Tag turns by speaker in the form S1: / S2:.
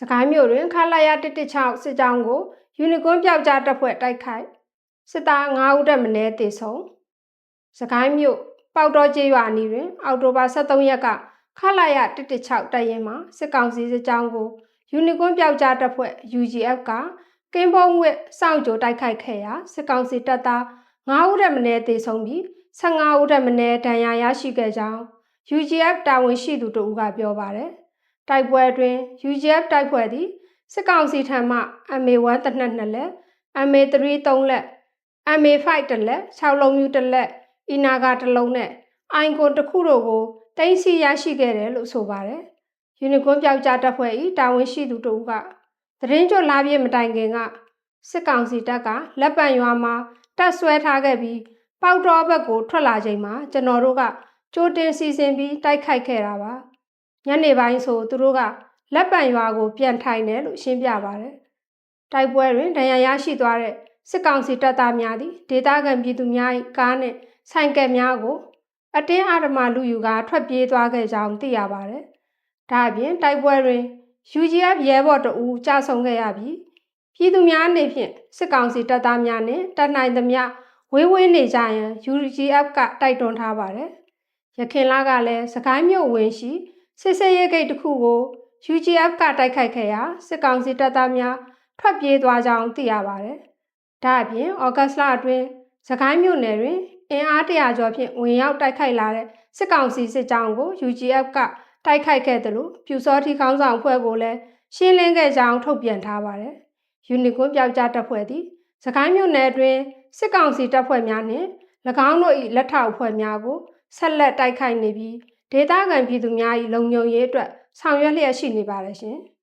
S1: စကိုင်းမြို့တွင်ခလာရ116စစ်ကြောင်းကိုယူနီကွန်းပျောက်ကြားတပ်ဖွဲ့တိုက်ခိုက်စစ်သား9ဦးတက်မင်းတေဆုံးစကိုင်းမြို့ပေါက်တော်ကျေးရွာအနီးတွင် အောက်တိုဘာ23ရက်ကခလာရ116တပ်ရင်းမှစစ်ကောင်စီစစ်ကြောင်းကိုယူနီကွန်းပျောက်ကြားတပ်ဖွဲ့ UGF ကကင်းပုံးဝစ်စောင့်ကြိုတိုက်ခိုက်ခဲ့ရာစစ်ကောင်စီတပ်သား9ဦးတက်မင်းတေဆုံးပြီး15ဦးတက်မင်းဒဏ်ရာရရှိခဲ့ကြောင်း UGF တာဝန်ရှိသူတို့ကပြောပါတယ်။ တိုက်ပွဲအတွင်း UGF တိုက်ပွဲသည်စစ်ကောင်စီထံမှ MA1 တနက်နှစ်လက် MA3 3လက် MA5 တစ်လက်6လုံးမျိုးတစ်လက်အီနာဂါတစ်လုံးနဲ့အိုင်ကွန်တစ်ခုတို့ကိုတင်စီရရှိခဲ့တယ်လို့ဆိုပါတယ်။ယူနီကွန်းပြောက်ကြားတပ်ဖွဲ့၏တာဝန်ရှိသူတို့ကသတင်းကြွလာပြည့်မတိုင်ခင်ကစစ်ကောင်စီတပ်ကလက်ပံရွာမှာတပ်ဆွဲထားခဲ့ပြီးပေါက်တော်ဘက်ကိုထွက်လာချိန်မှာကျွန်တော်တို့ကကြိုတင်စီစဉ်ပြီးတိုက်ခိုက်ခဲ့တာပါ ညနေပိုင်းဆိုသူတို့ကလက်ပံရွာကို ပြန်ထိုင်တယ်လို့ရှင်းပြပါတယ်တိုက်ပွဲတွင်ဒဏ်ရာရရှိသွားတဲ့စစ်ကောင်စီတပ်သားများသည်ဒေသခံပြည်သူများ၏ကားနှင့်ဆိုင်ကယ်များကို အတင်းအဓမ္မလူယူကာထွက်ပြေးသွားခဲ့ကြောင်းသိရပါတယ်ဒါအပြင်တိုက်ပွဲတွင် UGF ရဲဘော်တအူကြာဆုံးခဲ့ရပြီးပြည်သူများအနေဖြင့်စစ်ကောင်စီတပ်သားများနှင့်တပ်နိုင်သမျှဝေးဝေးနေကြရန် UGF ကတိုက်တွန်းထားပါတယ်။ရခင်လကလည်းစကိုင်းမြို့ဝင်ရှိ စစ်စရဲဂိတ်တစ်ခုကို UGF ကတိုက်ခိုက်ခဲ့ရာစစ်ကောင်စီတပ်သားများထွက်ပြေးသွားကြောင်းသိရပါတယ်။ဒါအပြင်ဩဂတ်လအတွင်းစကိုင်းမြို့နယ်တွင်အင်အားတရာကျော်ဖြင့်ဝင်ရောက်တိုက်ခိုက်လာတဲ့စစ်ကောင်စီစစ်ကြောင်းကို UGF ကတိုက်ခိုက်ခဲ့တယ်လို့ပြူစောတိခေါင်းဆောင်ဖွဲ့ကိုလည်းရှင်းလင်းခဲ့ကြောင်းထုတ်ပြန်ထားပါတယ်။ယူနီကွန်းပြောက်ကြားတပ်ဖွဲ့သည်စကိုင်းမြို့နယ်အတွင်းစစ်ကောင်စီတပ်ဖွဲ့များနှင့်၎င်းတို့၏လက်ထောက်အဖွဲ့များကိုဆက်လက်တိုက်ခိုက်နေပြီး ဒေသခံပြည်သူများ၏လုံခြုံရေးအတွက်ဆောင်ရွက်လျက်ရှိနေပါတယ်ရှင်။